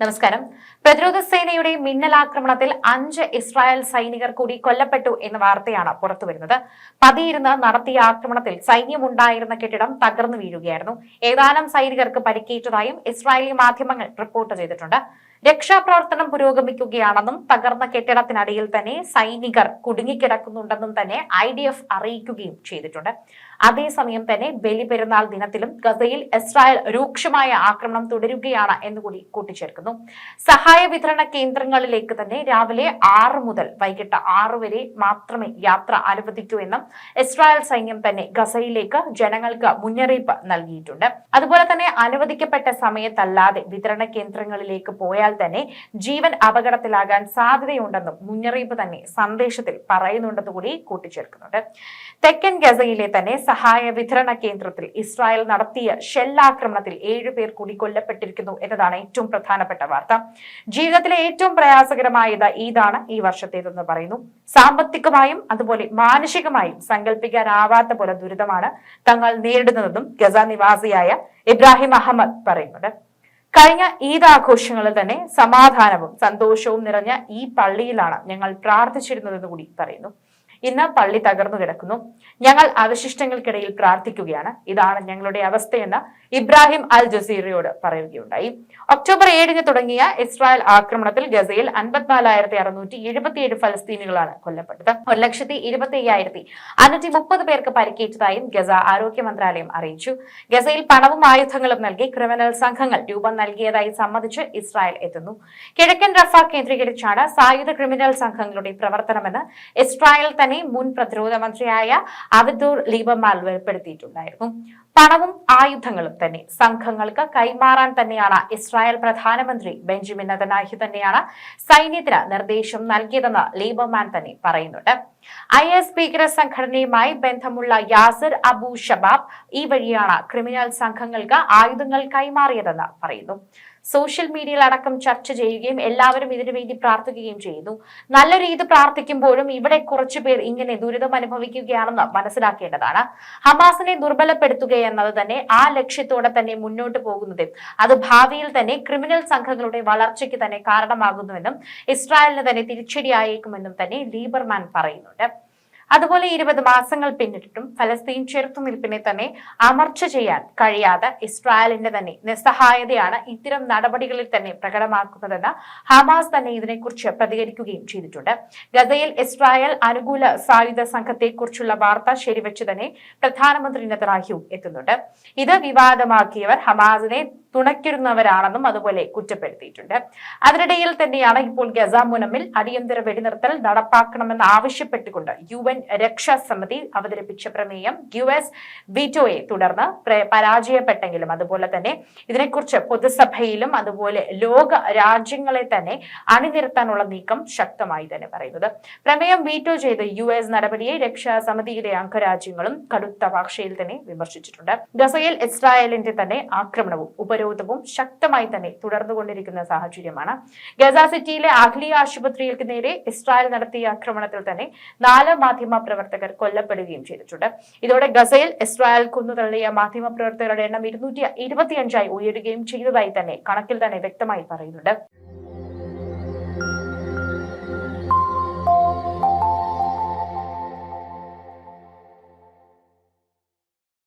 നമസ്കാരം. പ്രതിരോധ സേനയുടെ മിന്നലാക്രമണത്തിൽ അഞ്ച് ഇസ്രായേൽ സൈനികർ കൂടി കൊല്ലപ്പെട്ടു എന്ന വാർത്തയാണ് പുറത്തുവരുന്നത്. പതിയിരുന്ന് നടത്തിയ ആക്രമണത്തിൽ സൈന്യമുണ്ടായിരുന്ന കെട്ടിടം തകർന്നു വീഴുകയായിരുന്നു. ഏതാനും സൈനികർക്ക് പരിക്കേറ്റതായും ഇസ്രായേലി മാധ്യമങ്ങൾ റിപ്പോർട്ട് ചെയ്തിട്ടുണ്ട്. രക്ഷാപ്രവർത്തനം പുരോഗമിക്കുകയാണെന്നും തകർന്ന കെട്ടിടത്തിനടിയിൽ തന്നെ സൈനികർ കുടുങ്ങിക്കിടക്കുന്നുണ്ടെന്നും തന്നെ ഐ ഡി എഫ് അറിയിക്കുകയും ചെയ്തിട്ടുണ്ട്. അതേസമയം തന്നെ ബലിപെരുന്നാൾ ദിനത്തിലും ഗസയിൽ ഇസ്രായേൽ രൂക്ഷമായ ആക്രമണം തുടരുകയാണ് എന്നുകൂടി കൂട്ടിച്ചേർക്കുന്നു. സഹായ വിതരണ കേന്ദ്രങ്ങളിലേക്ക് തന്നെ രാവിലെ ആറ് മുതൽ വൈകിട്ട് ആറ് വരെ മാത്രമേ യാത്ര അനുവദിക്കൂ എന്നും ഇസ്രായേൽ സൈന്യം തന്നെ ഗസയിലേക്ക് ജനങ്ങൾക്ക് മുന്നറിയിപ്പ് നൽകിയിട്ടുണ്ട്. അതുപോലെ തന്നെ അനുവദിക്കപ്പെട്ട സമയത്തല്ലാതെ വിതരണ കേന്ദ്രങ്ങളിലേക്ക് പോയാൽ തന്നെ ജീവൻ അപകടത്തിലാകാൻ സാധ്യതയുണ്ടെന്നും മുന്നറിയിപ്പ് തന്നെ സന്ദേശത്തിൽ പറയുന്നുണ്ടെന്ന് കൂടി കൂട്ടിച്ചേർക്കുന്നുണ്ട്. തെക്കൻ ഗസയിലെ തന്നെ സഹായ വിതരണ കേന്ദ്രത്തിൽ ഇസ്രായേൽ നടത്തിയ ഷെല്ലാക്രമണത്തിൽ ഏഴുപേർ കൂടി കൊല്ലപ്പെട്ടിരിക്കുന്നു എന്നതാണ് ഏറ്റവും പ്രധാനപ്പെട്ട വാർത്ത. ജീവിതത്തിലെ ഏറ്റവും പ്രയാസകരമായത് ഈദാണ് ഈ വർഷത്തേതെന്ന് പറയുന്നു. സാമ്പത്തികമായും അതുപോലെ മാനസികമായും സങ്കല്പിക്കാനാവാത്ത പോലെ ദുരിതമാണ് തങ്ങൾ നേരിടുന്നതെന്നും ഗസ നിവാസിയായ ഇബ്രാഹിം അഹമ്മദ് പറയുന്നുണ്ട്. കഴിഞ്ഞ ഈദ് ആഘോഷങ്ങളിൽ തന്നെ സമാധാനവും സന്തോഷവും നിറഞ്ഞ ഈ പള്ളിയിലാണ് ഞങ്ങൾ പ്രാർത്ഥിച്ചിരുന്നതെന്ന് കൂടി പറയുന്നു. ഇന്ന് പള്ളി തകർന്നു കിടക്കുന്നു. ഞങ്ങൾ അവശിഷ്ടങ്ങൾക്കിടയിൽ പ്രാർത്ഥിക്കുകയാണ്. ഇതാണ് ഞങ്ങളുടെ അവസ്ഥയെന്ന് ഇബ്രാഹിം അൽ ജസീറയോട് പറയുകയുണ്ടായി. ഒക്ടോബർ ഏഴിന് തുടങ്ങിയ ഇസ്രായേൽ ആക്രമണത്തിൽ ഗസയിൽ അൻപത്തിനാലായിരത്തി അറുന്നൂറ്റി എഴുപത്തിയേഴ് ഫലസ്തീനുകളാണ് കൊല്ലപ്പെട്ടത്. ഒരു ലക്ഷത്തി ഇരുപത്തി അയ്യായിരത്തി അഞ്ഞൂറ്റി മുപ്പത് പേർക്ക് പരിക്കേറ്റതായും ഗസ ആരോഗ്യ മന്ത്രാലയം അറിയിച്ചു. ഗസയിൽ പണവും ആയുധങ്ങളും നൽകി ക്രിമിനൽ സംഘങ്ങൾ രൂപം നൽകിയതായി സമ്മതിച്ച് ഇസ്രായേൽ എത്തുന്നു. കിഴക്കൻ റഫ കേന്ദ്രീകരിച്ചാണ് സായുധ ക്രിമിനൽ സംഘങ്ങളുടെ പ്രവർത്തനമെന്ന് ഇസ്രായേൽ തന്നെ മുൻ പ്രതിരോധ മന്ത്രിയായ അവിദൂർ ലീബമാൽ വെളിപ്പെടുത്തിയിട്ടുണ്ടായിരുന്നു. പണവും ആയുധങ്ങളും തന്നെ സംഘങ്ങൾക്ക് കൈമാറാൻ തന്നെയാണ് ഇസ്രായേൽ പ്രധാനമന്ത്രി ബെഞ്ചമിൻ നദനാഹി തന്നെയാണ് സൈന്യത്തിന് നിർദ്ദേശം നൽകിയതെന്ന് ലീബർമാൻ തന്നെ പറയുന്നുണ്ട്. ഐ എസ് ഭീകര സംഘടനയുമായി ബന്ധമുള്ള യാസിർ അബു ഷബാബ് ഈ വഴിയാണ് ക്രിമിനൽ സംഘങ്ങൾക്ക് ആയുധങ്ങൾ കൈമാറിയതെന്ന് പറയുന്നു. സോഷ്യൽ മീഡിയയിൽ അടക്കം ചർച്ച ചെയ്യുകയും എല്ലാവരും ഇതിനു വേണ്ടി പ്രാർത്ഥിക്കുകയും ചെയ്യുന്നു. നല്ല രീതി പ്രാർത്ഥിക്കുമ്പോഴും ഇവിടെ കുറച്ചു പേർ ഇങ്ങനെ ദുരിതം അനുഭവിക്കുകയാണെന്ന് മനസ്സിലാക്കേണ്ടതാണ്. ഹമാസിനെ ദുർബലപ്പെടുത്തുക എന്നത് തന്നെ ആ ലക്ഷ്യത്തോടെ തന്നെ മുന്നോട്ട് പോകുന്നതും. അത് ഭാവിയിൽ തന്നെ ക്രിമിനൽ സംഘങ്ങളുടെ വളർച്ചയ്ക്ക് തന്നെ കാരണമാകുന്നുവെന്നും ഇസ്രായേലിന് തന്നെ തിരിച്ചടിയായേക്കുമെന്നും തന്നെ ലീബർമാൻ പറയുന്നുണ്ട്. അതുപോലെ ഇരുപത് മാസങ്ങൾ പിന്നിട്ടിട്ടും ഫലസ്തീൻ ചെറുത്തുനിൽപ്പിനെ തന്നെ അമർച്ച ചെയ്യാൻ കഴിയാതെ ഇസ്രായേലിന്റെ തന്നെ നിസ്സഹായതയാണ് ഇത്തരം നടപടികളിൽ തന്നെ പ്രകടമാക്കുന്നതെന്ന് ഹമാസ് തന്നെ ഇതിനെക്കുറിച്ച് പ്രതികരിക്കുകയും ചെയ്തിട്ടുണ്ട്. ഗസയിൽ ഇസ്രായേൽ അനുകൂല സായുധ സംഘത്തെക്കുറിച്ചുള്ള വാർത്ത ശരിവെച്ച് തന്നെ പ്രധാനമന്ത്രി നെതറാഹ്യവും എത്തുന്നുണ്ട്. ഇത് വിവാദമാക്കിയവർ ഹമാസിനെ തുണയ്ക്കുന്നവരാണെന്നും അതുപോലെ കുറ്റപ്പെടുത്തിയിട്ടുണ്ട്. അതിനിടയിൽ തന്നെയാണ് ഇപ്പോൾ ഗസ അടിയന്തര വെടിനിർത്തൽ നടപ്പാക്കണമെന്ന് ആവശ്യപ്പെട്ടുകൊണ്ട് യു എൻ രക്ഷാസമിതി അവതരിപ്പിച്ച പ്രമേയം യു എസ് വീറ്റോയെ തുടർന്ന് പ്ര- പരാജയപ്പെട്ടെങ്കിലും അതുപോലെ തന്നെ ഇതിനെക്കുറിച്ച് പൊതുസഭയിലും അതുപോലെ ലോക രാജ്യങ്ങളെ തന്നെ അണിനിരത്താനുള്ള നീക്കം ശക്തമായി തന്നെ പറയുന്നത്. പ്രമേയം വീറ്റോ ചെയ്ത യു എസ് നടപടിയെ രക്ഷാസമിതിയിലെ അംഗരാജ്യങ്ങളും കടുത്ത ഭാഷയിൽ തന്നെ വിമർശിച്ചിട്ടുണ്ട്. ഗസയിൽ ഇസ്രായേലിന്റെ തന്നെ ആക്രമണവും ഉപരോധവും ശക്തമായി തന്നെ തുടർന്നുകൊണ്ടിരിക്കുന്ന സാഹചര്യമാണ്. ഗസ സിറ്റിയിലെ അഖ്ലിയ ആശുപത്രികൾക്ക് നേരെ ഇസ്രായേൽ നടത്തിയ ആക്രമണത്തിൽ തന്നെ നാല് മാധ്യമ പ്രവർത്തകർ കൊല്ലപ്പെടുകയും ചെയ്തിട്ടുണ്ട്. ഇതോടെ ഗസയിൽ ഇസ്രായേൽ കുന്നുതള്ളിയ മാധ്യമ പ്രവർത്തകരുടെ എണ്ണം ഇരുന്നൂറ്റി ഇരുപത്തിയഞ്ചായി ഉയരുകയും ചെയ്തതായി തന്നെ കണക്കിൽ തന്നെ വ്യക്തമായി പറയുന്നുണ്ട്.